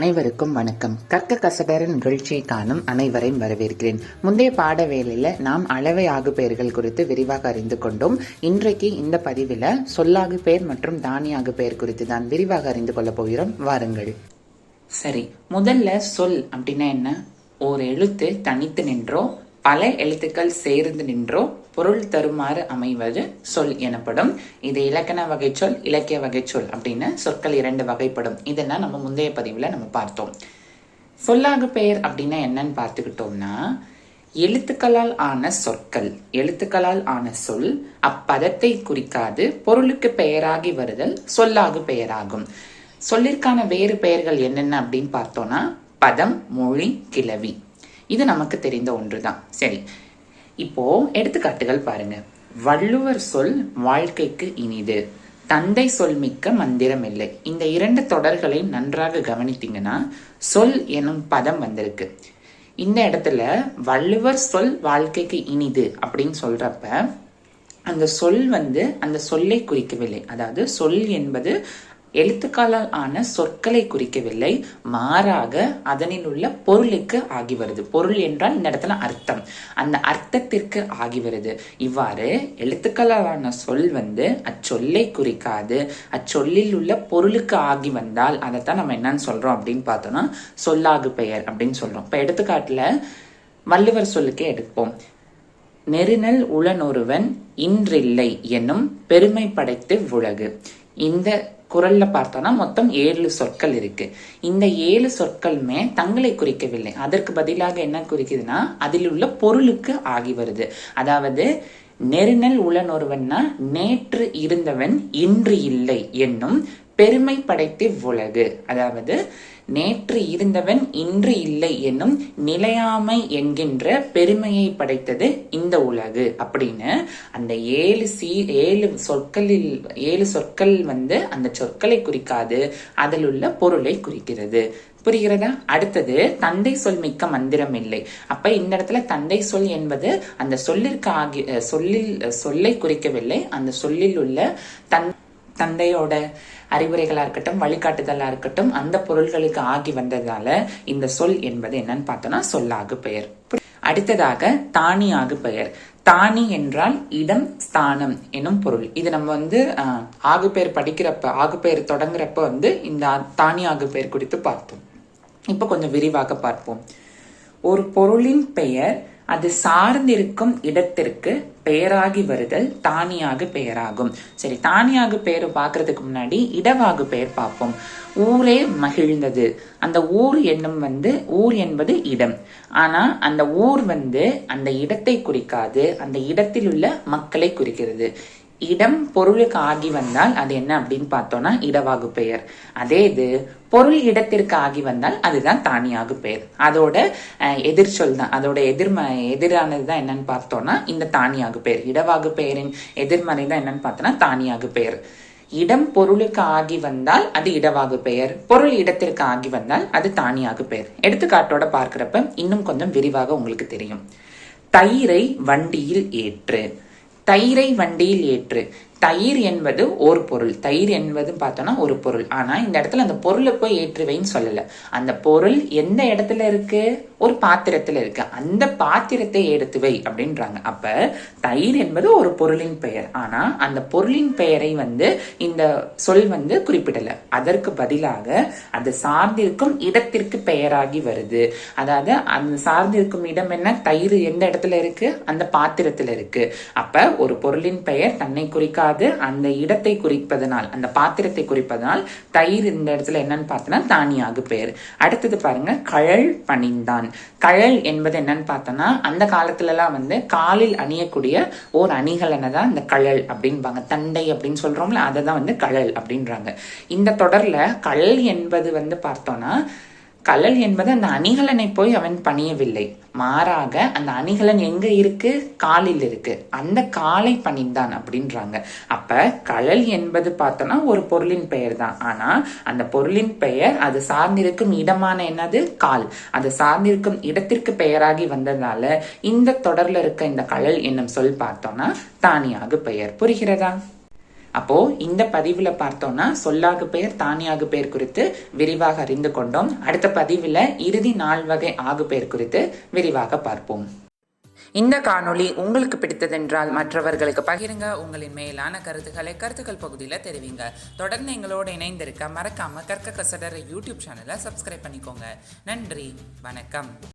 அனைவருக்கும் வணக்கம். கற்க கசடர நிகழ்ச்சியை காணும் அனைவரையும் வரவேற்கிறேன். முந்தைய பாட வேளையில நாம் அளவை ஆகு பெயர்கள் குறித்து விரிவாக அறிந்து கொண்டோம். இன்றைக்கு இந்த பதிவில் சொல்லாகு பெயர் மற்றும் தானியாகு பெயர் குறித்து தான் விரிவாக அறிந்து கொள்ள போகிறோம். வாருங்கள். சரி முதல்ல சொல் அப்படின்னா என்ன? ஒரு எழுத்து தனித்து நின்றோ பல எழுத்துக்கள் சேர்ந்து நின்றோ பொருள் தருமாறு அமைவது சொல் எனப்படும். இது இலக்கண வகை சொல் இலக்கிய வகை சொல் அப்படின்னு சொற்கள் இரண்டு வகைப்படும். இதெல்லாம் நம்ம முந்தைய பதிவுல நம்ம பார்த்தோம். சொல்லாகு பெயர் அப்படின்னா என்னன்னு பார்த்துக்கிட்டோம்னா எழுத்துக்களால் ஆன சொற்கள் எழுத்துக்களால் ஆன சொல் அப்பதத்தை குறிக்காது பொருளுக்கு பெயராகி வருதல் சொல்லாகு பெயராகும். சொல்லிற்கான வேறு பெயர்கள் என்னென்ன அப்படின்னு பார்த்தோம்னா பதம் மொழி கிளவி இது நமக்கு தெரிந்த ஒன்றுதான். சரி. இப்போ எடுத்துக்காட்டுகள் பாருங்க. வள்ளுவர் சொல் வாழ்க்கைக்கு இனிது. தந்தை சொல் மிக்க மந்திரம் இல்லை. இந்த இரண்டு தொடர்களை நன்றாக கவனித்தீங்கன்னா சொல் எனும் பதம் வந்திருக்கு. இந்த இடத்துல வள்ளுவர் சொல் வாழ்க்கைக்கு இனிது அப்படின்னு சொல்றப்ப அந்த சொல் வந்து அந்த சொல்லை குறிக்கவில்லை. அதாவது சொல் என்பது எழுத்துக்களால் ஆன சொற்களை குறிக்கவில்லை. மாறாக அதனில் உள்ள பொருளுக்கு ஆகி வருது. பொருள் என்றால் இந்த இடத்துல அர்த்தம். அந்த அர்த்தத்திற்கு ஆகி வருது. இவ்வாறு எழுத்துக்களாலான சொல் வந்து அச்சொல்லை குறிக்காது. அச்சொல்லில் உள்ள பொருளுக்கு ஆகி வந்தால் அதைத்தான் நம்ம என்னன்னு சொல்றோம் அப்படின்னு பார்த்தோம்னா சொல்லாகு பெயர் அப்படின்னு சொல்றோம். இப்ப எடுத்துக்காட்டுல வள்ளுவர் சொல்லுக்கே எடுப்போம். நெருநல் உளனொருவன் இன்றில்லை என்னும் பெருமை படைத்து உலகு. இந்த குரல்ல பார்த்தோம்னா மொத்தம் ஏழு சொற்கள் இருக்கு. இந்த ஏழு சொற்களுமே தங்களை குறிக்கவில்லை. அதற்கு பதிலாக என்ன குறிக்குதுன்னா அதில் உள்ள பொருளுக்கு ஆகி வருது. அதாவது நெருநல் உளனொருவன்னா நேற்று இருந்தவன் இன்று இல்லை என்னும் பெருமை படைத்து உலகு. அதாவது நேற்று இருந்தவன் இன்று இல்லை என்னும் நிலையாமை என்கின்ற பெருமையை படைத்தது இந்த உலகு. அப்படின்னு அந்த ஏழு சீ ஏழு சொற்களில் ஏழு சொற்கள் வந்து அந்த சொற்களை குறிக்காது அதில் உள்ள பொருளை குறிக்கிறது. புரிகிறதா? அடுத்தது தந்தை சொல் மிக்க மந்திரம் இல்லை. அப்ப இந்த இடத்துல தந்தை சொல் என்பது அந்த சொல்லிற்கு ஆகிய சொல்லில் சொல்லை குறிக்கவில்லை. அந்த சொல்லில் உள்ள தன் தந்தையோட அறிவுரைகளா இருக்கட்டும் வழிகாட்டுதலா இருக்கட்டும் அந்த பொருள்களுக்கு ஆகி வந்ததால இந்த சொல் என்பது என்னன்னு பார்த்தோம்னா சொல்லாகு பெயர். அடுத்ததாக தானியாகு பெயர். தானி என்றால் இடம் ஸ்தானம் எனும் பொருள். இது நம்ம வந்து ஆகு பெயர் படிக்கிறப்ப ஆகு பெயர் தொடங்குறப்ப வந்து இந்த தானி ஆகு பெயர் குறித்து பார்த்தோம். இப்போ கொஞ்சம் விரிவாக பார்ப்போம். ஒரு பொருளின் பெயர் அது சார்ந்திருக்கும் இடத்திற்கு பெயராகி வருதல் தானியாக பெயராகும். சரி தானியாக பெயர் பார்க்கறதுக்கு முன்னாடி இடவாகு பெயர் பார்ப்போம். ஊரே மகிழ்ந்தது. அந்த ஊர் என்னும் வந்து ஊர் என்பது இடம். ஆனா அந்த ஊர் வந்து அந்த இடத்தை குறிக்காது அந்த இடத்தில் உள்ள மக்களை குறிக்கிறது. இடம் பொருளுக்கு ஆகி வந்தால் அது என்ன அப்படின்னு பார்த்தோம்னா இடவாகு பெயர். அதே இது பொருள் இடத்திற்கு ஆகி வந்தால் அதுதான் தானியாகு பெயர். அதோட எதிர்ச்சொல் தான். அதோட எதிர்ம எதிரானது தான் என்னன்னு பார்த்தோம்னா இந்த தானியாகு பெயர். இடவாகு பெயரின் எதிர்மறை தான் என்னன்னு பார்த்தோம்னா தானியாகு பெயர். இடம் பொருளுக்கு ஆகி வந்தால் அது இடவாகு பெயர். பொருள் இடத்திற்கு ஆகி வந்தால் அது தானியாகு பெயர். எடுத்துக்காட்டோட பார்க்கிறப்ப இன்னும் கொஞ்சம் விரிவாக உங்களுக்கு தெரியும். தயிரை வண்டியில் ஏற்று. தயிரை வண்டியில் ஏற்று. தயிர் என்பது ஒரு பொருள். தயிர் என்பது பார்த்தோம்னா ஒரு பொருள். ஆனால் இந்த இடத்துல அந்த பொருளை போய் ஏற்றுவைன்னு சொல்லலை. அந்த பொருள் எந்த இடத்துல இருக்கு? ஒரு பாத்திரத்தில் இருக்கு. அந்த பாத்திரத்தை எடுத்துவை அப்படின்றாங்க. அப்ப தயிர் என்பது ஒரு பொருளின் பெயர். ஆனா அந்த பொருளின் பெயரை வந்து இந்த சொல் வந்து குறிப்பிடல. அதற்கு பதிலாக அது சார்ந்திருக்கும் இடத்திற்கு பெயராகி வருது. அதாவது அந்த சார்ந்திருக்கும் இடம் என்ன? தயிர் எந்த இடத்துல இருக்கு? அந்த பாத்திரத்தில் இருக்கு. அப்ப ஒரு பொருளின் பெயர் தன்னை குறிக்காது. அந்த இடத்தை குறிப்பதனால் அந்த பாத்திரத்தை குறிப்பதனால் தயிர் இந்த இடத்துல என்னன்னு பார்த்தோன்னா தானியாக பெயர் அடுத்தது பாருங்க கழல் பணிந்தான். கழல் என்பது என்னன்னு பார்த்தோம்னா அந்த காலத்துலலாம் வந்து காலில் அணியக்கூடிய ஓர் அணிகலனை தான் இந்த கழல் அப்படின்பாங்க. தண்டை அப்படின்னு சொல்றோம்ல அதை தான் வந்து கழல் அப்படின்றாங்க. இந்த தொடர்ல கழல் என்பது வந்து பார்த்தோம்னா கலல் என்பது அந்த அணிகலனை போய் அவன் பணியவில்லை. மாறாக அந்த அணிகலன் எங்க இருக்கு? காலில் இருக்கு. அந்த காலை பணிந்தான் அப்படின்றாங்க. அப்ப கழல் என்பது பார்த்தோம்னா ஒரு பொருளின் பெயர் தான். ஆனா அந்த பொருளின் பெயர் அது சார்ந்திருக்கும் இடமான என்னது? கால். அது சார்ந்திருக்கும் இடத்திற்கு பெயராகி வந்ததால இந்த தொடர்ல இருக்க இந்த கழல் என்னும் சொல் பார்த்தோம்னா தானியாக பெயர் புரிகிறதா? அப்போ இந்த பதிவுல பார்த்தோம்னா சொல்லாகு பெயர் தானியாகு பெயர் குறித்து விரிவாக அறிந்து கொண்டோம். அடுத்த பதிவுல இறுதி நாள் வகை ஆகு பெயர் குறித்து விரிவாக பார்ப்போம். இந்த காணொளி உங்களுக்கு பிடித்ததென்றால் மற்றவர்களுக்கு பகிருங்க. உங்களின் மேலான கருத்துக்களை கருத்துக்கள் பகுதியில் தெரிவிங்க. தொடர்ந்து எங்களோடு இணைந்திருக்க மறக்காம கற்க கசடர யூடியூப் சேனலை சப்ஸ்கிரைப் பண்ணிக்கோங்க. நன்றி. வணக்கம்.